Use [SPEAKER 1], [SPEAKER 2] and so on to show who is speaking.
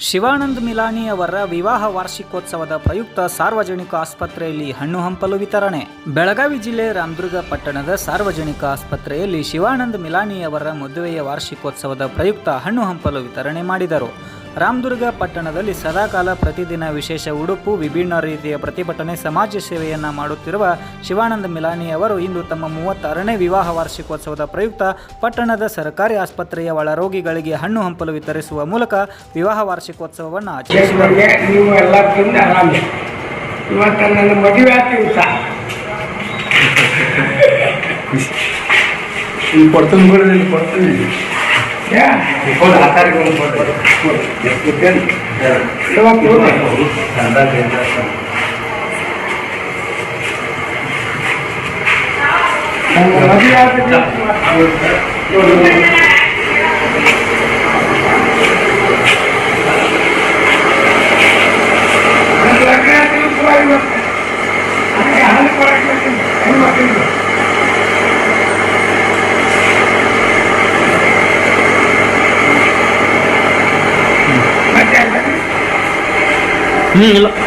[SPEAKER 1] ಶಿವಾನಂದ್ ಮಿಲಾನಿ ಅವರ ವಿವಾಹ ವಾರ್ಷಿಕೋತ್ಸವದ ಪ್ರಯುಕ್ತ ಸಾರ್ವಜನಿಕ ಆಸ್ಪತ್ರೆಯಲ್ಲಿ ಹಣ್ಣು ಹಂಪಲು ವಿತರಣೆ. ಬೆಳಗಾವಿ ಜಿಲ್ಲೆ ರಾಮದುರ್ಗ ಪಟ್ಟಣದ ಸಾರ್ವಜನಿಕ ಆಸ್ಪತ್ರೆಯಲ್ಲಿ ಶಿವಾನಂದ್ ಮಿಲಾನಿ ಅವರ ಮದುವೆಯ ವಾರ್ಷಿಕೋತ್ಸವದ ಪ್ರಯುಕ್ತ ಹಣ್ಣು ಹಂಪಲು ವಿತರಣೆ ಮಾಡಿದರು. ರಾಮದುರ್ಗ ಪಟ್ಟಣದಲ್ಲಿ ಸದಾಕಾಲ ಪ್ರತಿದಿನ ವಿಶೇಷ ಉಡುಪು ವಿಭಿನ್ನ ರೀತಿಯ ಪ್ರತಿಭಟನೆ ಸಮಾಜ ಸೇವೆಯನ್ನ ಮಾಡುತ್ತಿರುವ ಶಿವಾನಂದ ಮಿಲಾನಿ ಅವರು ಇಂದು ತಮ್ಮ ಮೂವತ್ತಾರನೇ ವಿವಾಹ ವಾರ್ಷಿಕೋತ್ಸವದ ಪ್ರಯುಕ್ತ ಪಟ್ಟಣದ ಸರ್ಕಾರಿ ಆಸ್ಪತ್ರೆಯ ಒಳರೋಗಿಗಳಿಗೆ ಹಣ್ಣು ಹಂಪಲು ವಿತರಿಸುವ ಮೂಲಕ ವಿವಾಹ ವಾರ್ಷಿಕೋತ್ಸವವನ್ನು
[SPEAKER 2] ಇಲ್ಲಿ ಕೊಡ್ತೀನಿ ಕೊಡ್ತೀನಿ.
[SPEAKER 3] Yeter. Evet. Tamam doğru. Olur. Yani ben de Ben bana bir yardım edeyim. Yok.
[SPEAKER 1] 腻了。